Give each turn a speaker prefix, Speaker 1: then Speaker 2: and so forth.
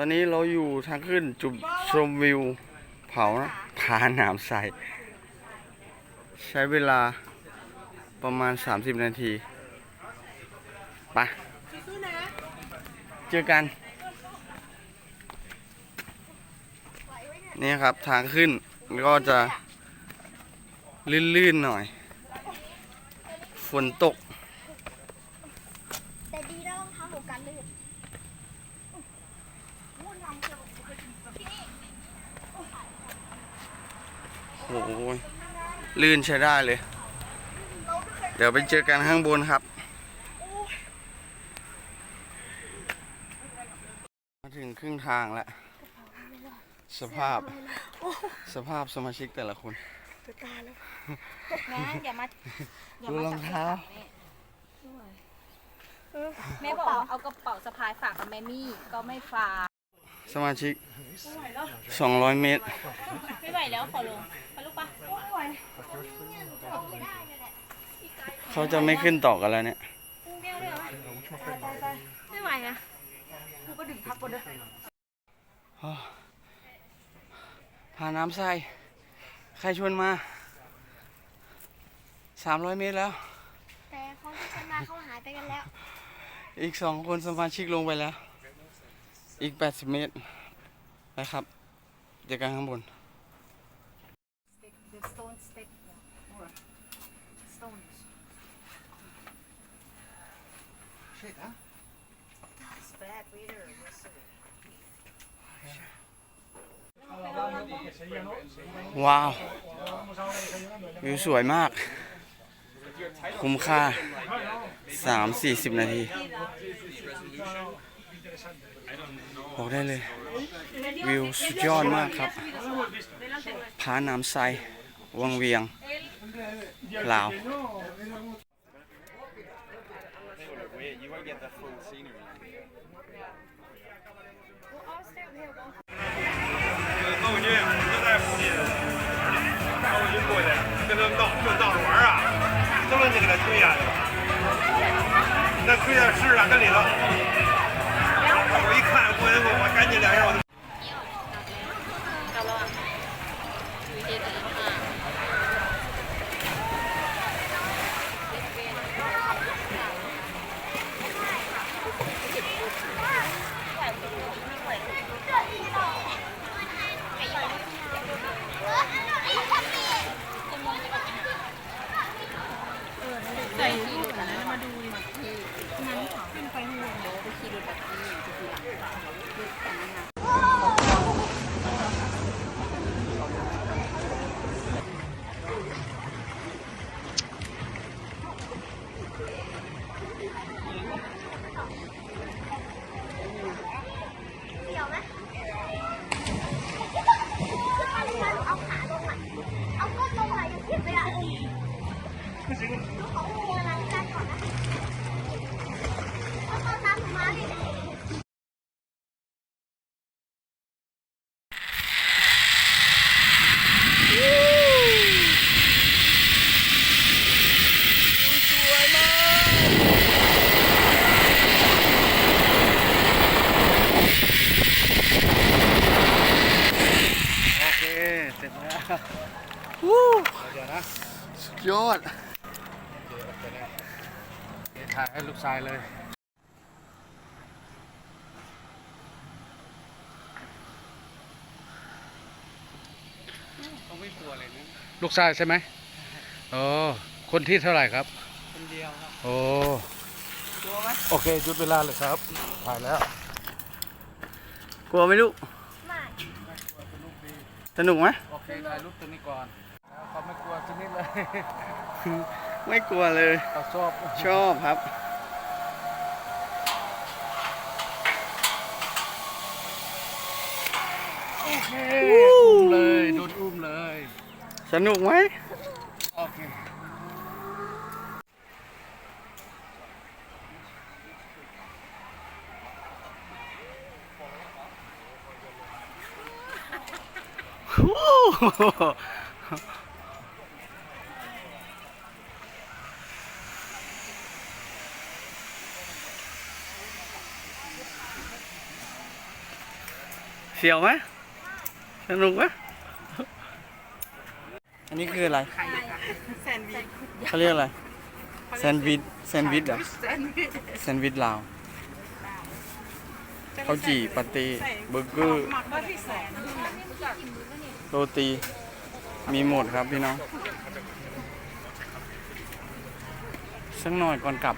Speaker 1: ตอนนี้เราอยู่ทางขึ้นจุดชมวิว เผานะผาหนามใสใช้เวลาประมาณ 30 นาทีไปะเจอกัน นี่ครับทางขึ้นก็จะลื่นๆหน่อย ฝนตก
Speaker 2: แต่ดีแล้วรองเท้าหนูกันลื่น
Speaker 1: โอ้โหลื่นใช้ได้เลย เดี๋ยวไปเจอกันข้างบนครับ มาถึงครึ่งทางแล้ว สภาพ สภาพสมาชิกแต่ละคน
Speaker 2: จะตายแล้ว
Speaker 3: แม่อย่ามาอย่า
Speaker 1: ดู
Speaker 3: มาร
Speaker 1: องเท้า
Speaker 3: แม่บอกเอากระเป๋าสะพายฝากกับแม่มี่ก็ไม่ฝาก
Speaker 1: สมาชิก 200 เมตร
Speaker 3: ไม่ไหวแล้วขอลงไปลูกปะ
Speaker 1: เขาจะไม่ขึ้นต่อกันแล้วเนี่ย
Speaker 3: ไม่ไหวอะ
Speaker 1: พาน้ำใส่ใครชวนมา300เมตรแล้ว
Speaker 2: แต่เขาที่ฉันมาเขาหายไปกันแล้ว
Speaker 1: อีกสองคนสมาชิกลงไปแล้ว อีก80เมตร ไปครับ เจอกันข้างบน ว้าววิวสวยมาก คุ้มค่า 3-40 นาที บอกได้เลย วิวสุดยอดมากครับผาน้ำไซ วังเวียง ลาว
Speaker 4: 奥运就在附近，奥运过去跟他们闹就闹着玩儿啊，都让你给他推下去了，那推下是啊，跟里头。
Speaker 3: ลังรถแต่งงาน
Speaker 2: เดี๋ยวไหมเอาขาลงอะ เอาก้นลงอะอย่าเก็บเลยอะขอหัวล้างจานก่อนนะเอาตอนน้ำหนูมาดิ
Speaker 1: โอเค เสร็จแล้ววู้สุด ยอด
Speaker 5: ถ่ายให้ลูกชายเลย
Speaker 1: เขาไม่กลัวเลยนะ
Speaker 5: ลูกชายใช่ไหมโอ้คนที่เท่าไหร่ครับ
Speaker 1: คนเดียวครับ
Speaker 5: โอ้
Speaker 1: กลัวไหม
Speaker 5: โอเคหยุดเวลาเลยครับ ถ่ายแล้ว
Speaker 1: กลัวไหมลูก
Speaker 2: ไม่
Speaker 1: สนุกไหม
Speaker 5: โอเคถ่ายรูปตัวนี้ก่อน ไม่กลัวเลย
Speaker 1: เขา
Speaker 5: ชอบ
Speaker 1: ชอบครับ
Speaker 5: อุ้มเลยโดนอุ้มเลย
Speaker 1: สนุกไหม
Speaker 5: โอเค
Speaker 1: วู้ เสียวไหมสนุกไหมอันนี้คืออะไร
Speaker 3: แซนวิช
Speaker 1: เขาเรียกอะไรแซนวิชแซนวิชเหรอ
Speaker 3: แซนวิช
Speaker 1: แซนด์วิชลาวข้าวจี่ปาเต้เบอร์เกอร์โรตี มีหมดครับพี่น้องสักหน่อยก่อนกลับ